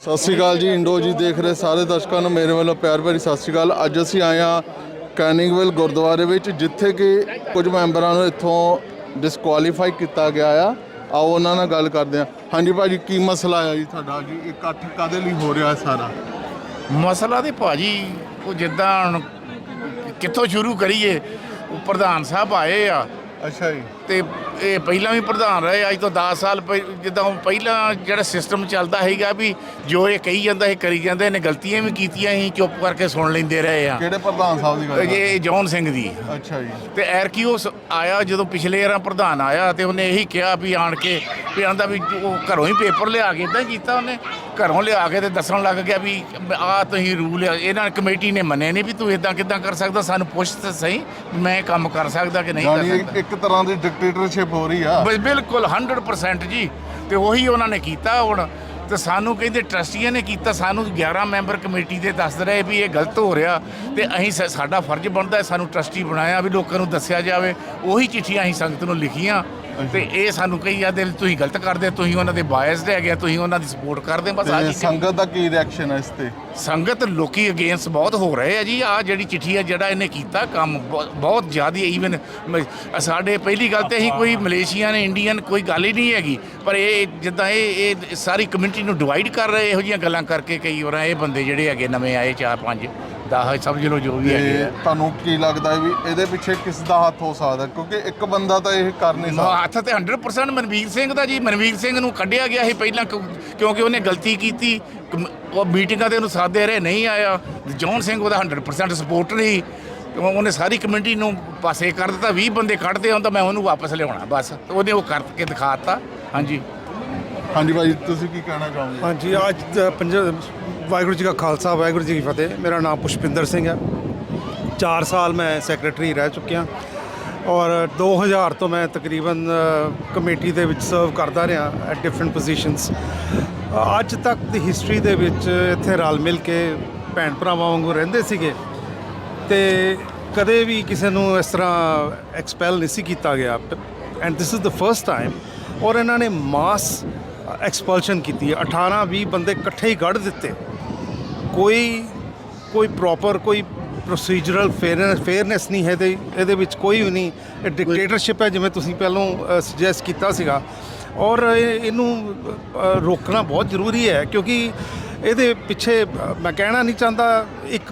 ਸਤਿ ਸ਼੍ਰੀ ਅਕਾਲ ਜੀ, ਇੰਡੋ ਜੀ ਦੇਖ ਰਹੇ ਸਾਰੇ ਦਰਸ਼ਕਾਂ ਨੂੰ, ਮੇਰੇ ਵੱਲੋਂ ਪਿਆਰ ਭਰੀ ਸਤਿ ਸ਼੍ਰੀ ਅਕਾਲ। ਅੱਜ ਅਸੀਂ ਆਏ ਹਾਂ ਕੈਨਿੰਗਵੈਲ ਗੁਰਦੁਆਰੇ ਵਿੱਚ, ਜਿੱਥੇ ਕਿ ਕੁਝ ਮੈਂਬਰਾਂ ਨੂੰ ਇੱਥੋਂ ਡਿਸਕੁਆਲੀਫਾਈ ਕੀਤਾ ਗਿਆ ਆ। ਆਓ ਉਹਨਾਂ ਨਾਲ ਗੱਲ ਕਰਦੇ ਹਾਂ। ਹਾਂਜੀ ਭਾਜੀ, ਕੀ ਮਸਲਾ ਆ ਜੀ ਤੁਹਾਡਾ? ਜੀ ਇਹ ਇਕੱਠ ਕਾਦੇ ਲਈ ਹੋ ਰਿਹਾ ਸਾਰਾ? ਮਸਲਾ ਤੇ ਭਾਜੀ, ਉਹ ਜਿੱਦਾਂ ਹੁਣ ਕਿੱਥੋਂ ਸ਼ੁਰੂ ਕਰੀਏ, ਉਹ ਪ੍ਰਧਾਨ ਸਾਹਿਬ ਆਏ ਆ। ਅੱਛਾ ਜੀ। ਤੇ ਇਹ ਪਹਿਲਾਂ ਵੀ ਪ੍ਰਧਾਨ ਰਹੇ ਅੱਜ ਤੋਂ 10 ਸਾਲ ਪਹਿ- ਜਿੱਦਾਂ ਪਹਿਲਾਂ ਜਿਹੜਾ ਸਿਸਟਮ ਚੱਲਦਾ ਹੈਗਾ ਵੀ ਜੋ ਇਹ ਕਹੀ ਜਾਂਦਾ ਇਹ ਕਰੀ ਜਾਂਦੇ ਇਹਨੇ ਗਲਤੀਆਂ ਵੀ ਕੀਤੀਆਂ ਅਸੀਂ ਚੁੱਪ ਕਰਕੇ ਸੁਣ ਲੈਂਦੇ ਰਹੇ ਆ। ਕਿਹੜੇ ਪ੍ਰਧਾਨ ਸਾਹਿਬ ਦੀ ਗੱਲ ਕਰ ਇਹ ਜੌਨ ਸਿੰਘ ਦੀ? ਅੱਛਾ ਜੀ। ਤੇ ਐਰਕੀ ਉਹ ਸ- ਆਇਆ ਜਦੋਂ ਪਿਛਲੇ ਵਾਰ ਪ੍ਰਧਾਨ ਆਇਆ ਤੇ ਉਹਨੇ ਇਹੀ ਕਿਹਾ ਵੀ ਆਣ ਕੇ ਵੀ ਆਂਦਾ ਵੀ ਉਹ ਘਰੋਂ ਹੀ ਪੇਪਰ ਲਿਆ ਕੇ ਇਦਾਂ ਕੀਤਾ ਉਹਨੇ। ਘਰੋਂ ਲਿਆ ਕੇ ਤੇ ਦੱਸਣ ਲੱਗ ਗਿਆ ਵੀ ਆ ਤੁਸੀਂ ਰੂਲ ਇਹਨਾਂ ਕਮੇਟੀ ਨੇ ਮੰਨੇ ਨਹੀਂ ਵੀ ਤੂੰ ਇਦਾਂ ਕਿਦਾਂ ਕਰ ਸਕਦਾ ਸਾਨੂੰ ਪੁੱਛ ਤਾਂ ਸਹੀ ਮੈਂ ਕੰਮ ਕਰ ਸਕਦਾ ਕਿ ਨਹੀਂ ਕਰ ਯਾਨੀ ਸਕਦਾ। ਇੱਕ ਤਰ੍ਹਾਂ ਦੀ ਡਿਕਟੇਟਰਸ਼ਿਪ ਹੋ ਰਹੀ ਆ। ਬਿਲਕੁਲ 100% ਜੀ। ਤੇ ਉਹੀ ਉਹਨਾਂ ਨੇ ਕੀਤਾ ਹੁਣ। ਤੇ ਸਾਨੂੰ ਕਹਿੰਦੇ ਟਰਸਟੀਆਂ ਨੇ ਕੀਤਾ ਸਾਨੂੰ 11 ਮੈਂਬਰ ਕਮੇਟੀ ਦੇ ਦੱਸ ਰਹੇ ਵੀ ਇਹ ਗਲਤ ਹੋ ਰਿਹਾ। ਤੇ ਅਸੀਂ ਸ- ਸਾਡਾ ਫਰਜ਼ ਬਣਦਾ ਹੈ ਸਾਨੂੰ ਟਰਸਟੀ ਬਣਾਇਆ ਵੀ ਲੋਕਾਂ ਨੂੰ ਦੱਸਿਆ ਜਾਵੇ। ਉਹੀ ਚਿੱਠੀਆਂ ਅਸੀਂ ਸੰਗਤ ਨੂੰ ਲਿਖੀਆਂ। ਤੇ ਇਹ ਸਾਨੂੰ ਕਹੀ ਜਾਂਦੇ ਵੀ ਤੁਸੀਂ ਗਲਤ ਕਰਦੇ ਤੁਸੀਂ ਉਹਨਾਂ ਦੇ ਬਾਇਸ ਹੈਗੇ ਤੁਸੀਂ ਉਹਨਾਂ ਦੀ ਸਪੋਰਟ ਕਰਦੇ ਬਸ ਆ ਤੇ ਜੀ ਸੰਗਤ ਦਾ ਕੀ ਰਿਐਕਸ਼ਨ ਹੈ ਇਸ ਤੇ? ਸੰਗਤ ਲੋਕੀ ਅਗੇਂਸਟ ਬਹੁਤ ਹੋ ਰਹੇ ਆ ਜੀ ਆ ਜਿਹੜੀ ਚਿੱਠੀ ਆ ਜਿਹੜਾ ਇਹਨੇ ਕੀਤਾ ਕੰਮ ਬਹੁ- ਬਹੁਤ ਜ਼ਿਆਦਾ ਈਵਨ ਸਾਡੇ ਪਹਿਲੀ ਗੱਲ ਤੇ ਅਸੀਂ ਕੋਈ ਮਲੇਸ਼ੀਆ ਨੇ ਇੰਡੀਅਨ ਕੋਈ ਗੱਲ ਹੀ ਨਹੀਂ ਹੈਗੀ ਪਰ ਇਹ ਜਿੱਦਾਂ ਇਹ ਇਹ ਸਾਰੀ ਕਮਿਊਨਿਟੀ ਨੂੰ ਡਿਵਾਈਡ ਕਰ ਰਹੇ ਇਹੋ ਜਿਹੀਆਂ ਗੱਲਾਂ ਕਰਕੇ ਕਈ ਵਾਰ ਇਹ ਬੰਦੇ ਜਿਹੜੇ ਹੈਗੇ ਨਵੇਂ ਆਏ ਚਾਰ ਪੰਜ। 10 ਸਮਝ ਲਓ ਜੋ ਵੀ ਹੈਗੇ ਤੇ ਆ। ਤੁਹਾਨੂੰ ਕੀ ਲੱਗਦਾ ਹੈ ਵੀ ਇਹਦੇ ਪਿੱਛੇ ਕਿਸ ਦਾ ਹੱਥ ਹੋ ਸਕਦਾ? ਕਿਉਂਕਿ ਇੱਕ ਬੰਦਾ ਤਾਂ ਇਹ ਕਰ ਨਹੀਂ ਸਕਦਾ। ਹੱਥ ਤੇ 100% ਮਨਵੀਰ ਸਿੰਘ ਦਾ ਜੀ। ਮਨਵੀਰ ਸਿੰਘ ਨੂੰ ਕੱਢਿਆ ਗਿਆ ਸੀ ਪਹਿਲਾਂ ਕਿਉਂ- ਕਿਉਂਕਿ ਉਹਨੇ ਗਲਤੀ ਕੀਤੀ। ਕਮ- ਉਹ ਮੀਟਿੰਗਾਂ ਤੇ ਉਹਨੂੰ ਸਾਦੇ ਰਹੇ ਨਹੀਂ ਆਇਆ। ਜੌਨ ਸਿੰਘ ਉਹਦਾ 100% ਸਪੋਰਟਰ ਸੀ ਉਹ- ਉਹਨੇ ਸਾਰੀ ਕਮਿਊਨਿਟੀ ਨੂੰ ਪਾਸੇ ਕਰ ਦਿੱਤਾ। 20 ਬੰਦੇ ਕੱਢਦੇ ਹੁਣ ਤਾਂ ਮੈਂ ਉਹਨੂੰ ਵਾਪਸ ਲਿਆਉਣਾ। ਬਸ ਉਹਨੇ ਉਹ ਕਰਕੇ ਦਿਖਾਤਾ ਹਾਂਜੀ। ਹਾਂਜੀ ਭਾਈ, ਤੁਸੀਂ ਕੀ ਕਹਿਣਾ ਚਾਹੋਗੇ? ਹਾਂਜੀ, ਅੱਜ ਦਾ ਪੰਜਾਬ ਵਾਹਿਗੁਰੂ ਜੀ ਕਾ ਖਾਲਸਾ, ਵਾਹਿਗੁਰੂ ਜੀ ਕੀ ਫਤਿਹ। ਮੇਰਾ ਨਾਮ ਪੁਸ਼ਪਿੰਦਰ ਸਿੰਘ ਹੈ। 4 ਸਾਲ ਮੈਂ ਸੈਕਟਰੀ ਰਹਿ ਚੁੱਕਿਆ। ਔਰ 2000 ਤੋਂ ਮੈਂ ਤਕਰੀਬਨ ਕਮੇਟੀ ਦੇ ਵਿੱਚ ਸਰਵ ਕਰਦਾ ਰਿਹਾ ਐਟ ਡਿਫਰੈਂਟ ਪੋਜੀਸ਼ਨਸ ਅੱਜ ਤੱਕ ਦੀ ਹਿਸਟਰੀ ਦੇ ਵਿੱਚ ਇੱਥੇ ਰਲ ਮਿਲ ਕੇ ਭੈਣ ਭਰਾਵਾਂ ਵਾਂਗੂ ਰਹਿੰਦੇ ਸੀਗੇ। ਤੇ ਕਦੇ ਵੀ ਕਿਸੇ ਨੂੰ ਇਸ ਤਰ੍ਹਾਂ ਐਕਸਪੈਲ ਨਹੀਂ ਸੀ ਕੀਤਾ ਗਿਆ। And this is the first time ਔਰ ਇਹਨਾਂ ਨੇ ਮਾਸ ਐਕਸਪਲਸ਼ਨ ਕੀਤੀ ਹੈ। 18 20 ਬੰਦੇ ਇਕੱਠੇ ਹੀ ਕੱਢ ਦਿੱਤੇ। ਕੋਈ ਕੋਈ ਪ੍ਰੋਪਰ ਕੋਈ ਪ੍ਰੋਸੀਜਰਲ ਫੇਅਰਨੈਸ ਫੇਅਰਨੈਸ ਨਹੀਂ ਹੈ ਤੇ ਇਹਦੇ ਵਿੱਚ ਕੋਈ ਵੀ ਨਹੀਂ। ਇਹ ਡਿਕਟੇਟਰਸ਼ਿਪ ਹੈ ਜਿਵੇਂ ਤੁਸੀਂ ਪਹਿਲਾਂ ਸੁਜੈਸਟ ਕੀਤਾ ਸੀਗਾ। ਔਰ ਇਹ- ਇਹਨੂੰ ਰੋਕਣਾ ਬਹੁਤ ਜ਼ਰੂਰੀ ਹੈ ਕਿਉਂਕਿ ਇਹਦੇ ਪਿੱਛੇ ਮੈਂ ਕਹਿਣਾ ਨਹੀਂ ਚਾਹੁੰਦਾ ਇੱਕ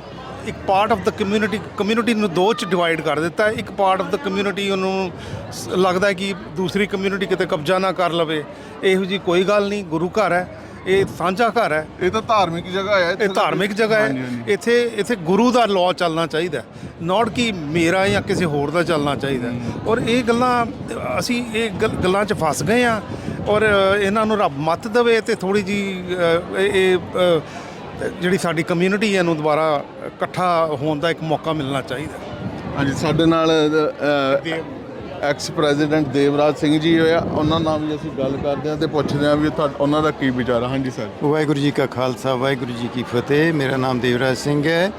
ਇੱਕ ਪਾਰਟ ਆਫ ਦਾ ਕਮਿਊਨਿਟੀ ਕਮਿਊਨਿਟੀ ਨੂੰ ਦੋ ਚ ਡਿਵਾਈਡ ਕਰ ਦਿੱਤਾ। ਇੱਕ ਪਾਰਟ ਆਫ ਦਾ ਕਮਿਊਨਿਟੀ ਉਹਨੂੰ ਸ- ਲੱਗਦਾ ਹੈ ਕਿ ਦੂਸਰੀ ਕਮਿਊਨਿਟੀ ਕਿਤੇ ਕਬਜ਼ਾ ਨਾ ਕਰ ਲਵੇ। ਇਹੋ ਜੀ ਕੋਈ ਗੱਲ ਨਹੀਂ ਗੁਰੂ ਘਰ ਹੈ। ਇਹ ਸਾਂਝਾ ਘਰ ਹੈ। ਇਹ ਤਾਂ ਧਾਰਮਿਕ ਜਗ੍ਹਾ ਹੈ। ਇਹ ਧਾਰਮਿਕ ਜਗ੍ਹਾ ਹੈ। ਇੱਥੇ ਇੱਥੇ ਗੁਰੂ ਦਾ ਲਾਅ ਚੱਲਣਾ ਚਾਹੀਦਾ ਨਾਟ ਕਿ ਮੇਰਾ ਜਾਂ ਕਿਸੇ ਹੋਰ ਦਾ ਚੱਲਣਾ ਚਾਹੀਦਾ ਔਰ ਇਹ ਗੱਲਾਂ ਅਸੀਂ ਇਹ ਗੱਲ- ਗੱਲਾਂ 'ਚ ਫਸ ਗਏ ਆ ਔਰ ਇਹਨਾਂ ਨੂੰ ਰੱਬ ਮੱਤ ਦੇਵੇ ਤੇ ਥੋੜੀ ਜੀ ਇਹ ਇਹ, ਜਿਹੜੀ ਸਾਡੀ ਕਮਿਊਨਿਟੀ ਹੈ ਨੂੰ ਦੁਬਾਰਾ ਇਕੱਠਾ ਹੋਣ ਦਾ ਇੱਕ ਮੌਕਾ ਮਿਲਣਾ ਚਾਹੀਦਾ। ਹਾਂਜੀ ਸਾਡੇ ਨਾਲ ਐਕਸ ਪ੍ਰੈਜ਼ੀਡੈਂਟ ਦੇਵਰਾਜ ਸਿੰਘ ਜੀ ਹੋਇਆ ਉਹਨਾਂ ਨਾਲ ਵੀ ਅਸੀਂ ਗੱਲ ਕਰਦੇ ਹਾਂ ਤੇ ਪੁੱਛਦੇ ਹਾਂ ਵੀ ਤੁਹਾ- ਉਹਨਾਂ ਦਾ ਕੀ ਵਿਚਾਰ ਹੈ ਹਾਂਜੀ ਸਰ। ਵਾਹਿਗੁਰੂ ਜੀ ਕਾ ਖਾਲਸਾ ਵਾਹਿਗੁਰੂ ਜੀ ਕੀ ਫਤਿਹ। ਮੇਰਾ ਨਾਮ ਦੇਵਰਾਜ ਸਿੰਘ ਹੈ।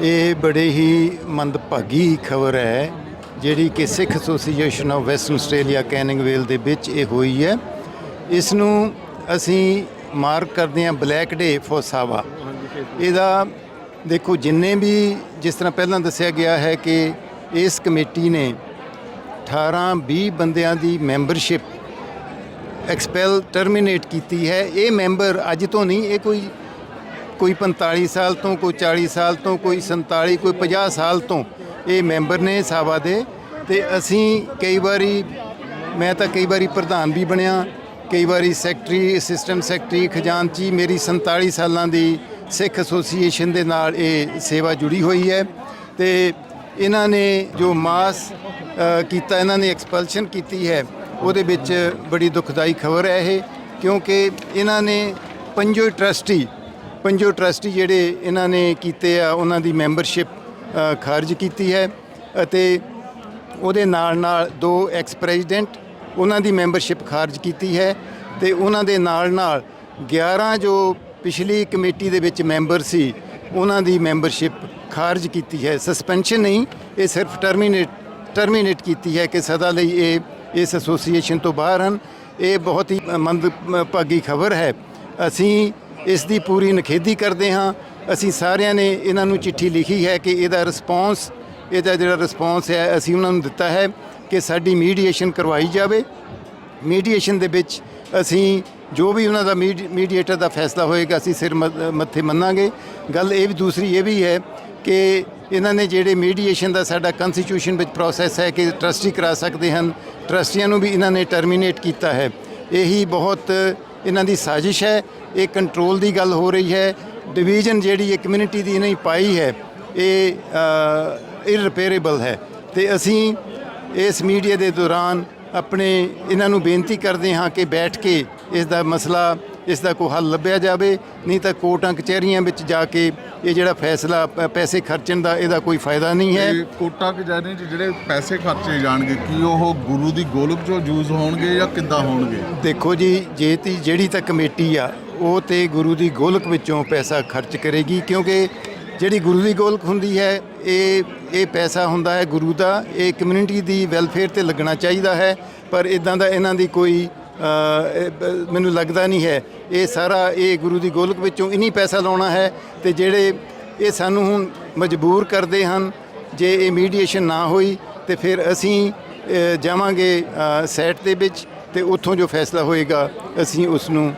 ਇਹ ਬੜੇ ਹੀ ਮੰਦਭਾਗੀ ਖਬਰ ਹੈ ਜਿਹੜੀ ਕਿ Sikh association of western Australia Canning Vale ਦੇ ਵਿੱਚ ਇਹ ਹੋਈ ਹੈ। ਇਸ ਨੂੰ ਅਸੀਂ ਮਾਰਕ ਕਰਦੇ ਹਾਂ ਬਲੈਕ ਡੇ ਫॉर ਸਾਵਾ ਇਹਦਾ ਦੇਖੋ, ਜਿੰਨੇ ਵੀ ਜਿਸ ਤਰ੍ਹਾਂ ਪਹਿਲਾਂ ਦੱਸਿਆ ਗਿਆ ਹੈ ਕਿ ਇਸ ਕਮੇਟੀ ਨੇ 18 20 ਬੰਦਿਆਂ ਦੀ ਮੈਂਬਰਸ਼ਿਪ ਐਕਸਪੈਲ ਟਰਮੀਨੇਟ ਕੀਤੀ ਹੈ। ਇਹ ਮੈਂਬਰ ਅੱਜ ਤੋਂ ਨਹੀਂ, ਇਹ ਕੋਈ ਕੋਈ 45 ਸਾਲ ਤੋਂ, ਕੋਈ 40 ਸਾਲ ਤੋਂ, ਕੋਈ 47 ਕੋਈ 50 ਸਾਲ ਤੋਂ ਇਹ ਮੈਂਬਰ ਨੇ ਸਾਵਾ ਦੇ। ਤੇ ਅਸੀਂ ਕਈ ਵਾਰੀ, ਮੈਂ ਤਾਂ ਕਈ ਵਾਰੀ ਪ੍ਰਧਾਨ ਵੀ ਬਣਿਆ। ਕਈ ਵਾਰੀ ਸੈਕਟਰੀ, ਅਸਿਸਟੈਂਟ ਸੈਕਟਰੀ, ਖਜ਼ਾਨਚੀ ਮੇਰੀ 47 ਸਾਲਾਂ ਦੀ ਸਿੱਖ ਐਸੋਸੀਏਸ਼ਨ ਦੇ ਨਾਲ ਇਹ ਸੇਵਾ ਜੁੜੀ ਹੋਈ ਹੈ ਤੇ ਇਹਨਾਂ ਨੇ ਜੋ ਮਾਸ ਕੀਤਾ, ਇਹਨਾਂ ਨੇ ਐਕਸਪਲਸ਼ਨ ਕੀਤੀ ਹੈ, ਉਹਦੇ ਵਿੱਚ ਬੜੀ ਦੁਖਦਾਈ ਖਬਰ ਹੈ ਇਹ, ਕਿਉਂਕਿ ਇਹਨਾਂ ਨੇ ਪੰਜੋ ਟਰਸਟੀ ਪੰਜੋ ਟਰਸਟੀ ਜਿਹੜੇ ਇਹਨਾਂ ਨੇ ਕੀਤੇ ਆ, ਉਹਨਾਂ ਦੀ ਮੈਂਬਰਸ਼ਿਪ ਖਾਰਜ ਕੀਤੀ ਹੈ ਅਤੇ ਉਹਦੇ ਨਾਲ ਨਾਲ ਦੋ ਐਕਸ ਪ੍ਰੈਜ਼ੀਡੈਂਟ ਉਹਨਾਂ ਦੀ ਮੈਂਬਰਸ਼ਿਪ ਖਾਰਜ ਕੀਤੀ ਹੈ ਤੇ ਉਹਨਾਂ ਦੇ ਨਾਲ ਨਾਲ 11 ਜੋ ਪਿਛਲੀ ਕਮੇਟੀ ਦੇ ਵਿੱਚ ਮੈਂਬਰ ਸੀ, ਉਹਨਾਂ ਦੀ ਮੈਂਬਰਸ਼ਿਪ ਖਾਰਜ ਕੀਤੀ ਹੈ। ਸਸਪੈਂਸ਼ਨ ਨਹੀਂ, ਇਹ ਸਿਰਫ ਟਰਮੀਨੇਟ ਟਰਮੀਨੇਟ ਕੀਤੀ ਹੈ ਕਿ ਸਦਾ ਲਈ ਇਹ, ਇਸ ਐਸੋਸੀਏਸ਼ਨ ਤੋਂ ਬਾਹਰ ਹਨ। ਇਹ ਬਹੁਤ ਹੀ ਮੰਦ, ਭਾਗੀ ਖਬਰ ਹੈ। ਅਸੀਂ ਇਸ ਦੀ ਪੂਰੀ ਨਖੇਦੀ ਕਰਦੇ ਹਾਂ। ਅਸੀਂ ਸਾਰਿਆਂ ਨੇ ਇਹਨਾਂ ਨੂੰ ਚਿੱਠੀ ਲਿਖੀ ਹੈ ਕਿ ਇਹਦਾ ਰਿਸਪੌਂਸ ਇਹਦਾ ਜਿਹੜਾ ਰਿਸਪੌਂਸ ਹੈ, ਅਸੀਂ ਉਹਨਾਂ ਨੂੰ ਦਿੱਤਾ ਹੈ। ਕਿ ਸਾਡੀ ਮੀਡੀਏਸ਼ਨ ਕਰਵਾਈ ਜਾਵੇ। ਮੀਡੀਏਸ਼ਨ ਦੇ ਵਿੱਚ ਅਸੀਂ ਜੋ ਵੀ ਉਹਨਾਂ ਦਾ ਮੀਡੀਏਟਰ ਦਾ ਫੈਸਲਾ ਹੋਏਗਾ, ਅਸੀਂ ਸਿਰ ਮ- ਮੱਥੇ ਮੰਨਾਂਗੇ। ਗੱਲ ਇਹ ਵੀ ਦੂਸਰੀ ਇਹ ਵੀ ਹੈ ਕਿ ਇਹਨਾਂ ਨੇ ਜਿਹੜੇ ਮੀਡੀਏਸ਼ਨ ਦਾ ਸਾਡਾ ਕਨਸਟੀਟਿਊਸ਼ਨ ਵਿੱਚ ਪ੍ਰੋਸੈਸ ਹੈ ਕਿ ਟਰਸਟੀ ਕਰਾ ਸਕਦੇ ਹਨ ਟਰਸਟੀਆਂ ਨੂੰ ਵੀ ਇਹਨਾਂ ਨੇ ਟਰਮੀਨੇਟ ਕੀਤਾ ਹੈ। ਇਹੀ ਬਹੁਤ ਇਹਨਾਂ ਦੀ ਸਾਜ਼ਿਸ਼ ਹੈ, ਇਹ ਕੰਟਰੋਲ ਦੀ ਗੱਲ ਹੋ ਰਹੀ ਹੈ। ਡਿਵੀਜ਼ਨ ਜਿਹੜੀ ਇਹ ਕਮਿਊਨਿਟੀ ਦੀ ਨਹੀਂ ਪਾਈ ਹੈ, ਇਹ ਇਰਰਿਪੇਅਰੇਬਲ ਹੈ। ਤੇ ਅਸੀਂ ਇਸ ਮੀਡੀਆ ਦੇ ਦੌਰਾਨ ਆਪਣੇ ਇਹਨਾਂ ਨੂੰ ਬੇਨਤੀ ਕਰਦੇ ਹਾਂ ਕਿ ਬੈਠ ਕੇ ਇਸ ਦਾ ਮਸਲਾ ਇਸ ਦਾ ਕੋਈ ਹੱਲ ਲੱਭਿਆ ਜਾਵੇ ਨਹੀਂ ਤਾਂ ਕੋਰਟਾਂ ਕਚਹਿਰੀਆਂ ਵਿੱਚ ਜਾ ਕੇ ਇਹ ਜਿਹੜਾ ਫੈਸਲਾ ਪੈਸੇ ਖਰਚਣ ਦਾ ਇਹਦਾ ਕੋਈ ਫਾਇਦਾ ਨਹੀਂ ਹੈ। ਕੋਟਾ ਕਚਹਿਰੀ 'ਚ ਜਿਹੜੇ ਪੈਸੇ ਖਰਚੇ ਜਾਣਗੇ ਕੀ ਉਹ ਗੁਰੂ ਦੀ ਗੋਲਕ 'ਚੋਂ ਯੂਜ਼ ਹੋਣਗੇ ਜਾਂ ਕਿੱਦਾਂ ਹੋਣਗੇ? ਦੇਖੋ ਜੀ ਜੇ ਤੀ ਜਿਹੜੀ ਤਾਂ ਕਮੇਟੀ ਆ ਉਹ ਤੇ ਗੁਰੂ ਦੀ ਗੋਲਕ ਵਿੱਚੋਂ ਪੈਸਾ ਖਰਚ ਕਰੇਗੀ ਕਿਉਂਕਿ ਜਿਹੜੀ ਗੁਰੂ ਦੀ ਗੋਲਕ ਹੁੰਦੀ ਹੈ, ਇਹ ਇਹ ਪੈਸਾ ਹੁੰਦਾ ਹੈ ਗੁਰੂ ਦਾ, ਇਹ ਕਮਿਊਨਿਟੀ ਦੀ ਵੈਲਫੇਅਰ ਤੇ ਲੱਗਣਾ ਚਾਹੀਦਾ ਹੈ, ਪਰ ਇਦਾਂ ਦਾ ਇਹਨਾਂ ਦੀ ਕੋਈ ਮੈਨੂੰ ਲੱਗਦਾ ਨਹੀਂ ਹੈ। ਇਹ ਸਾਰਾ, ਇਹ ਗੁਰੂ ਦੀ ਗੋਲਕ ਵਿੱਚੋਂ ਇਨੀ ਪੈਸਾ ਲਾਉਣਾ ਹੈ ਤੇ ਜਿਹੜੇ ਇਹ ਸਾਨੂੰ ਹੁਣ ਮਜਬੂਰ ਕਰਦੇ ਹਨ, ਜੇ ਇਹ ਮੀਡੀਏਸ਼ਨ ਨਾ ਹੋਈ, ਤੇ ਫਿਰ ਅਸੀਂ ਜਾਵਾਂਗੇ ਸੈਟ ਦੇ ਵਿੱਚ ਤੇ ਉੱਥੋਂ ਜੋ ਫੈਸਲਾ ਹੋਏਗਾ, ਅਸੀਂ ਉਸ ਨੂੰ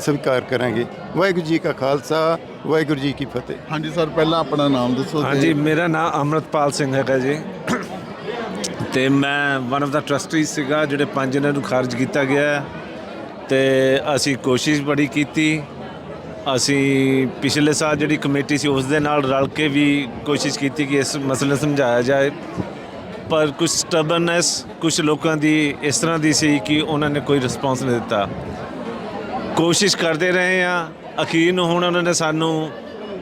ਸਵੀਕਾਰ ਕਰਾਂਗੇ। ਵਾਹਿਗੁਰੂ ਜੀ ਕਾ ਖਾਲਸਾ ਵਾਹਿਗੁਰੂ ਜੀ ਕੀ ਫਤਿਹ। ਹਾਂਜੀ ਸਰ ਪਹਿਲਾਂ ਆਪਣਾ ਨਾਮ ਦੱਸੋ ਤੇ- ਹਾਂਜੀ ਮੇਰਾ ਨਾਮ ਅਮਰਤਪਾਲ ਸਿੰਘ ਹੈਗਾ ਜੀ। ਤੇ ਮੈਂ ਵਨ ਆਫ ਦਾ ਟਰਸਟੀ ਸੀਗਾ ਜਿਹੜੇ ਪੰਜ ਇਹਨਾਂ ਨੂੰ ਖਾਰਜ ਕੀਤਾ ਗਿਆ। ਤੇ ਅਸੀਂ ਕੋਸ਼ਿਸ਼ ਬੜੀ ਕੀਤੀ। ਅਸੀਂ ਪਿਛਲੇ ਸਾਲ ਜਿਹੜੀ ਕਮੇਟੀ ਸੀ ਉਸ ਦੇ ਨਾਲ ਰਲ ਕੇ ਵੀ ਕੋਸ਼ਿਸ਼ ਕੀਤੀ ਕਿ ਇਸ ਮਸਲੇ ਨੂੰ ਸਮਝਾਇਆ ਜਾਏ। ਪਰ ਕੁਝ ਸਟਬਨੈਸ ਕੁਝ ਲੋਕਾਂ ਦੀ ਇਸ ਤਰ੍ਹਾਂ ਦੀ ਸੀ ਕਿ ਉਹਨਾਂ ਨੇ ਕੋਈ ਰਿਸਪੌਂਸ ਨਹੀਂ ਦਿੱਤਾ। ਕੋਸ਼ਿਸ਼ ਕਰਦੇ ਰਹੇ ਆ ਅਖੀਰ ਨੂੰ ਹੁਣ ਉਹਨਾਂ ਨੇ ਸਾਨੂੰ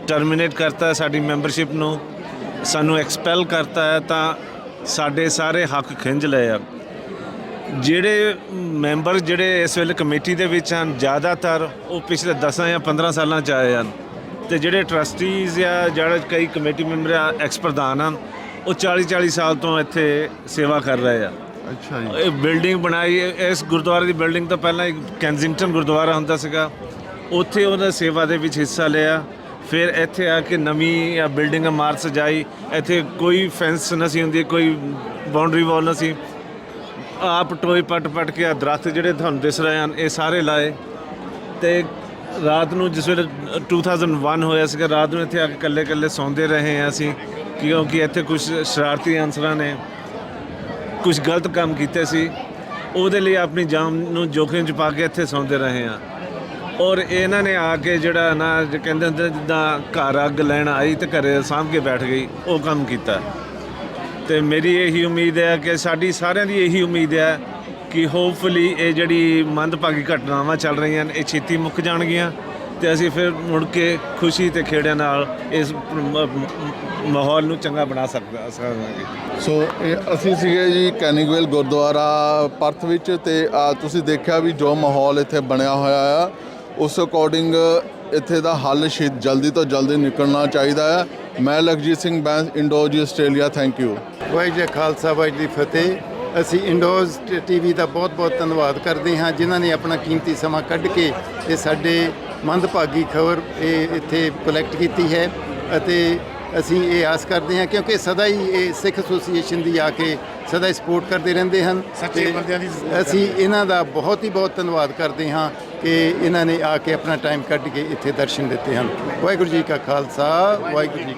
ਟਰਮੀਨੇਟ ਕਰਤਾ ਸਾਡੀ ਮੈਂਬਰਸ਼ਿਪ ਨੂੰ ਸਾਨੂੰ ਐਕਸਪੈਲ ਕਰਤਾ ਹੈ ਤਾਂ ਸਾਡੇ ਸਾਰੇ ਹੱਕ ਖਿੰਝ ਲਏ ਆ ਜਿਹੜੇ ਮੈਂਬਰ ਜਿਹੜੇ ਇਸ ਵੇਲੇ ਕਮੇਟੀ ਦੇ ਵਿੱਚ ਹਨ ਜ਼ਿਆਦਾਤਰ ਉਹ ਪਿਛਲੇ 10 ਜਾਂ 15 ਸਾਲਾਂ ਚ ਆਏ ਹਨ ਤੇ ਜਿਹੜੇ ਟਰਸਟੀਜ਼ ਜਾਂ ਜਿਹੜੇ ਕਈ ਕਮੇਟੀ ਮੈਂਬਰ ਆ ਐਕਸ ਪ੍ਰਧਾਨ ਹਨ ਉਹ 40 40 ਸਾਲ ਤੋਂ ਇੱਥੇ ਸੇਵਾ ਕਰ ਰਹੇ ਆ ਅੱਛਾ ਜੀ ਇਹ ਬਿਲਡਿੰਗ ਬਣਾਈ। ਇਸ ਗੁਰਦੁਆਰੇ ਦੀ ਬਿਲਡਿੰਗ ਤੋਂ ਪਹਿਲਾਂ ਇੱਕ ਕੈਂਜ਼ਿੰਗਟਨ ਗੁਰਦੁਆਰਾ ਹੁੰਦਾ ਸੀਗਾ ਉੱਥੇ ਉਹਨਾਂ ਸੇਵਾ ਦੇ ਵਿੱਚ ਹਿੱਸਾ ਲਿਆ। ਫਿਰ ਇੱਥੇ ਆ ਕੇ ਨਵੀਂ ਬਿਲਡਿੰਗ ਮਾਰ ਸਜਾਈ। ਇੱਥੇ ਕੋਈ ਫੈਂਸ ਨਹੀਂ ਸੀ ਹੁੰਦੀ, ਕੋਈ ਬਾਉਂਡਰੀ ਵਾਲ ਨਹੀਂ ਸੀ। ਆਪ ਟੋਏ ਪੱਟ ਪੱਟ ਕੇ ਆ ਦਰਖਤ ਜਿਹੜੇ ਤੁਹਾਨੂੰ ਦਿਸ ਰਹੇ ਹਨ, ਇਹ ਸਾਰੇ ਲਾਏ। ਤੇ ਰਾਤ ਨੂੰ ਜਿਸ ਵੇਲੇ 2001 ਹੋਇਆ ਸੀਗਾ, ਰਾਤ ਨੂੰ ਇੱਥੇ ਆ ਕੇ ਇਕੱਲੇ ਇਕੱਲੇ ਸੌਂਦੇ ਰਹੇ ਹਾਂ ਅਸੀਂ, ਕਿਉਂਕਿ ਇੱਥੇ ਕੁਝ ਸ਼ਰਾਰਤੀ ਅਨਸਰਾਂ ਨੇ ਕੁਝ ਗਲਤ ਕੰਮ ਕੀਤੇ ਸੀ। ਉਹਦੇ ਲਈ ਆਪਣੀ ਜਾਨ ਨੂੰ ਜੋਖਿਮ 'ਚ ਪਾ ਕੇ ਇੱਥੇ ਸੌਂਦੇ ਰਹੇ ਆ ਔਰ ਇਹਨਾਂ ਨੇ ਆ ਕੇ ਜਿਹੜਾ ਨਾ ਜੇ ਕਹਿੰਦੇ ਹੁੰਦੇ ਜਿੱਦਾਂ ਘਰ ਅੱਗ ਲੈਣ ਆਈ ਤੇ ਘਰੇ ਸਾਂਭ ਕੇ ਬੈਠ ਗਈ, ਉਹ ਕੰਮ ਕੀਤਾ। ਤੇ ਮੇਰੀ ਇਹੀ ਉਮੀਦ ਹੈ ਕਿ ਸਾਡੀ ਸਾਰਿਆਂ ਦੀ ਇਹੀ ਉਮੀਦ ਹੈ ਕਿ ਹੋਪਫੁਲੀ ਇਹ ਜਿਹੜੀ ਮੰਦਭਾਗੀ ਘਟਨਾਵਾਂ ਚੱਲ ਰਹੀਆਂ ਨੇ, ਇਹ ਛੇਤੀ ਮੁੱਕ ਜਾਣਗੀਆਂ ਤੇ ਅਸੀਂ ਫਿਰ ਮੁੜ ਕੇ ਖੁਸ਼ੀ ਤੇ ਖੇੜਿਆਂ ਨਾਲ ਇਸ ਮਾਹੌਲ ਨੂੰ ਚੰਗਾ ਬਣਾ ਸਕਦਾ, ਸਕਾਂਗੇ। ਸੋ ਇਹ ਅਸੀਂ ਸੀਗੇ ਜੀ ਕੈਨਿੰਗਵੇਲ ਗੁਰਦੁਆਰਾ ਪਰਥ ਵਿੱਚ ਤੇ ਤੁਸੀਂ ਦੇਖਿਆ ਵੀ ਜੋ ਮਾਹੌਲ ਇੱਥੇ ਬਣਿਆ ਹੋਇਆ ਆ ਉਸ ਅਕੋਰਡਿੰਗ ਇੱਥੇ ਦਾ ਹੱਲ ਛੇ ਜਲਦੀ ਤੋਂ ਜਲਦੀ ਨਿਕਲਣਾ ਚਾਹੀਦਾ ਆ ਮੈਂ Lakhjit Singh Bains Indo ji Australia thank you Waheguru ji Khalsa Waheguru ਜੀ ਫਤਿਹ। ਅਸੀਂ ਇੰਡੋਜ਼ ਟੀਵੀ ਦਾ ਬਹੁਤ-ਬਹੁਤ ਧੰਨਵਾਦ ਕਰਦੇ ਹਾਂ ਜਿਨ੍ਹਾਂ ਨੇ ਆਪਣਾ ਕੀਮਤੀ ਸਮਾਂ ਕੱਢ ਕੇ ਇਹ ਸਾਡੇ ਮੰਦਭਾਗੀ ਖਬਰ ਇਹ ਇੱਥੇ ਕਲੈਕਟ ਕੀਤੀ ਹੈ। ਅਤੇ ਅਸੀਂ ਇਹ ਆਸ ਕਰਦੇ ਹਾਂ ਕਿਉਂਕਿ ਸਦਾ ਹੀ ਇਹ ਸਿੱਖ ਐਸੋਸੀਏਸ਼ਨ ਦੀ ਆ ਕੇ ਸਦਾ ਹੀ ਸਪੋਰਟ ਕਰਦੇ ਰਹਿੰਦੇ ਹਨ। ਸੱਚੇ ਤੇ ਬੰਦਿਆਂ ਦੀ support ਅਸੀਂ ਇਹਨਾਂ ਦਾ ਬਹੁਤ ਹੀ ਬਹੁਤ ਧੰਨਵਾਦ ਕਰਦੇ ਹਾਂ। ਕਿ ਇਹਨਾਂ ਨੇ ਆ ਕੇ ਆਪਣਾ ਟਾਈਮ ਕੱਢ ਕੇ ਇੱਥੇ ਦਰਸ਼ਨ ਦਿੱਤੇ ਹਨ। ਵਾਹਿਗੁਰੂ ਜੀ ਕਾ ਖਾਲਸਾ, ਵਾਹਿਗੁਰੂ ਜੀ